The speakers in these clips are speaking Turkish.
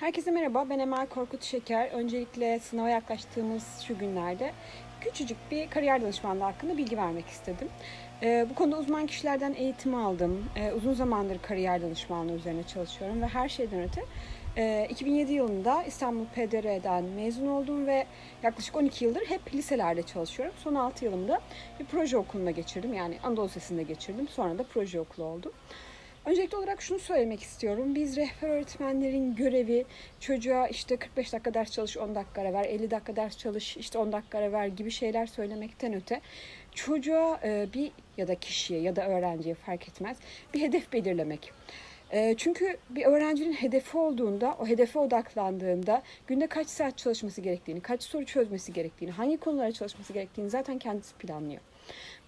Herkese merhaba, ben Emel Korkut Şeker. Öncelikle sınava yaklaştığımız şu günlerde küçücük bir kariyer danışmanlığı hakkında bilgi vermek istedim. Ee, bu konuda uzman kişilerden eğitim aldım. Ee, uzun zamandır kariyer danışmanlığı üzerine çalışıyorum ve her şeyden öte e, 2007 yılında İstanbul PDR'den mezun oldum ve yaklaşık 12 yıldır hep liselerde çalışıyorum. Son 6 yılımda bir proje okulunda geçirdim. Yani Anadolu Lisesi'nde geçirdim. Sonra da proje okulu oldum. Öncelikli olarak şunu söylemek istiyorum. Biz rehber öğretmenlerin görevi çocuğa işte 45 dakika ders çalış, 10 dakika ara ver, 50 dakika ders çalış, işte 10 dakika ara ver gibi şeyler söylemekten öte çocuğa e, bir ya da kişiye ya da öğrenciye fark etmez bir hedef belirlemek. E, Çünkü bir öğrencinin hedefi olduğunda, o hedefe odaklandığında günde kaç saat çalışması gerektiğini, kaç soru çözmesi gerektiğini, hangi konulara çalışması gerektiğini zaten kendisi planlıyor.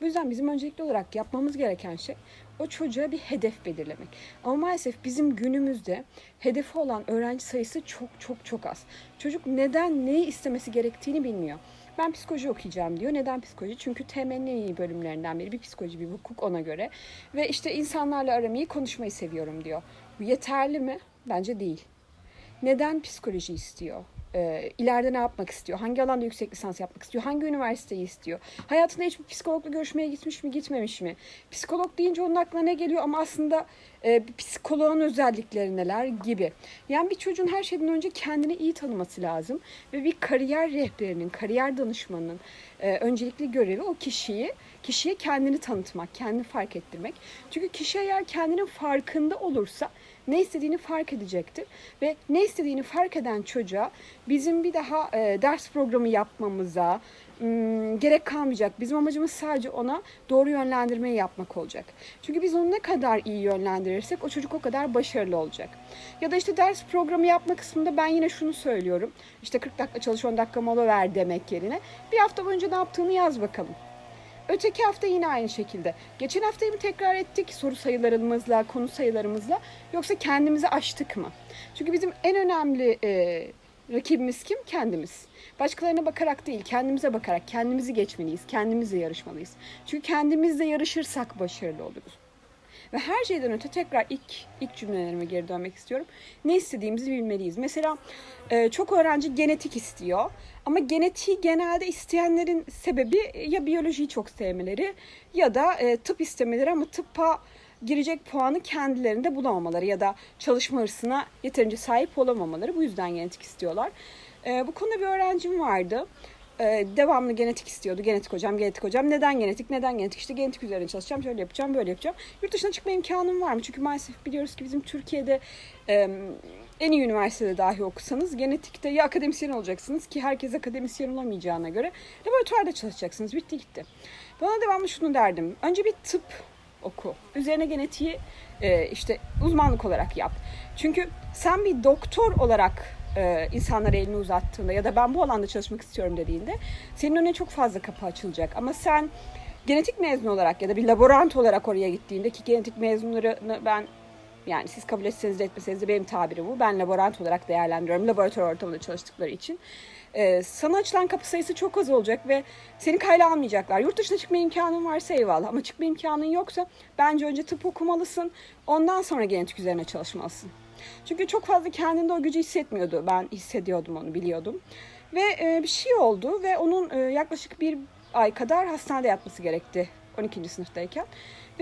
Bu yüzden bizim öncelikli olarak yapmamız gereken şey o çocuğa bir hedef belirlemek. Ama maalesef bizim günümüzde hedefi olan öğrenci sayısı çok çok çok az. Çocuk neden neyi istemesi gerektiğini bilmiyor. Ben psikoloji okuyacağım diyor. Neden psikoloji? Çünkü iyi bölümlerinden biri bir psikoloji, bir hukuk ona göre. Ve işte insanlarla aramayı, konuşmayı seviyorum diyor. Bu yeterli mi? Bence değil. Neden psikoloji istiyor? Ee, ileride ne yapmak istiyor? Hangi alanda yüksek lisans yapmak istiyor? Hangi üniversiteyi istiyor? Hayatında hiç bir psikologla görüşmeye gitmiş mi, gitmemiş mi? Psikolog deyince onun aklına ne geliyor ama aslında e, psikoloğun özellikleri neler gibi. Yani bir çocuğun her şeyden önce kendini iyi tanıması lazım ve bir kariyer rehberinin, kariyer danışmanının e, öncelikli görevi o kişiyi, kişiye kendini tanıtmak, kendini fark ettirmek. Çünkü kişi eğer kendinin farkında olursa ne istediğini fark edecektir ve ne istediğini fark eden çocuğa bizim bir daha e, ders programı yapmamıza ım, gerek kalmayacak. Bizim amacımız sadece ona doğru yönlendirmeyi yapmak olacak. Çünkü biz onu ne kadar iyi yönlendirirsek o çocuk o kadar başarılı olacak. Ya da işte ders programı yapma kısmında ben yine şunu söylüyorum. İşte 40 dakika çalış 10 dakika mola ver demek yerine bir hafta boyunca ne yaptığını yaz bakalım. Öteki hafta yine aynı şekilde. Geçen haftayı mı tekrar ettik soru sayılarımızla, konu sayılarımızla yoksa kendimizi aştık mı? Çünkü bizim en önemli e, rakibimiz kim? Kendimiz. Başkalarına bakarak değil, kendimize bakarak kendimizi geçmeliyiz, kendimizle yarışmalıyız. Çünkü kendimizle yarışırsak başarılı oluruz. Ve her şeyden öte tekrar ilk ilk cümlelerime geri dönmek istiyorum. Ne istediğimizi bilmeliyiz. Mesela e, çok öğrenci genetik istiyor. Ama genetiği genelde isteyenlerin sebebi ya biyolojiyi çok sevmeleri ya da e, tıp istemeleri ama tıbba girecek puanı kendilerinde bulamamaları ya da çalışma hırsına yeterince sahip olamamaları. Bu yüzden genetik istiyorlar. E, bu konuda bir öğrencim vardı. Ee, devamlı genetik istiyordu. Genetik hocam, genetik hocam. Neden genetik, neden genetik? İşte genetik üzerine çalışacağım, şöyle yapacağım, böyle yapacağım. Yurt dışına çıkma imkanım var mı? Çünkü maalesef biliyoruz ki bizim Türkiye'de e, en iyi üniversitede dahi okusanız genetikte ya akademisyen olacaksınız ki herkes akademisyen olamayacağına göre laboratuvarda çalışacaksınız. Bitti gitti. Bana devamlı şunu derdim. Önce bir tıp oku. Üzerine genetiği e, işte uzmanlık olarak yap. Çünkü sen bir doktor olarak e, insanlara elini uzattığında ya da ben bu alanda çalışmak istiyorum dediğinde senin önüne çok fazla kapı açılacak. Ama sen genetik mezun olarak ya da bir laborant olarak oraya gittiğinde ki genetik mezunlarını ben yani siz kabul etseniz de etmeseniz de benim tabirim bu. Ben laborant olarak değerlendiriyorum laboratuvar ortamında çalıştıkları için. Ee, sana açılan kapı sayısı çok az olacak ve seni kayla almayacaklar. Yurt dışına çıkma imkanın varsa eyvallah ama çıkma imkanın yoksa bence önce tıp okumalısın. Ondan sonra genetik üzerine çalışmalısın. Çünkü çok fazla kendinde o gücü hissetmiyordu. Ben hissediyordum onu, biliyordum. Ve e, bir şey oldu ve onun e, yaklaşık bir ay kadar hastanede yatması gerekti 12. sınıftayken.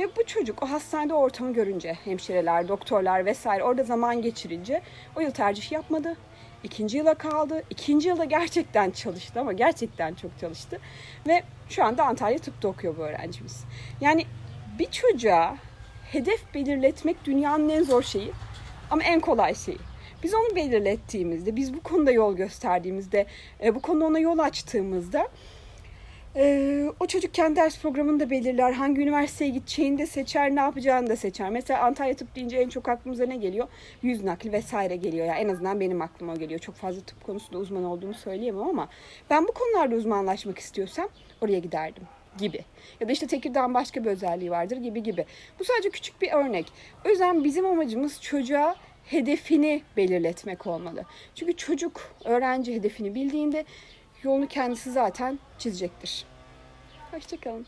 Ve bu çocuk o hastanede ortamı görünce, hemşireler, doktorlar vesaire orada zaman geçirince o yıl tercih yapmadı. İkinci yıla kaldı. İkinci yılda gerçekten çalıştı ama gerçekten çok çalıştı. Ve şu anda Antalya Tıp'ta okuyor bu öğrencimiz. Yani bir çocuğa hedef belirletmek dünyanın en zor şeyi ama en kolay şeyi. Biz onu belirlettiğimizde, biz bu konuda yol gösterdiğimizde, e, bu konuda ona yol açtığımızda e, o çocuk kendi ders programını da belirler, hangi üniversiteye gideceğini de seçer, ne yapacağını da seçer. Mesela Antalya Tıp deyince en çok aklımıza ne geliyor? Yüz nakli vesaire geliyor. Yani en azından benim aklıma geliyor. Çok fazla tıp konusunda uzman olduğumu söyleyemem ama ben bu konularda uzmanlaşmak istiyorsam oraya giderdim gibi. Ya da işte Tekirdağ'ın başka bir özelliği vardır gibi gibi. Bu sadece küçük bir örnek. O yüzden bizim amacımız çocuğa hedefini belirletmek olmalı. Çünkü çocuk öğrenci hedefini bildiğinde yolunu kendisi zaten çizecektir. Hoşçakalın.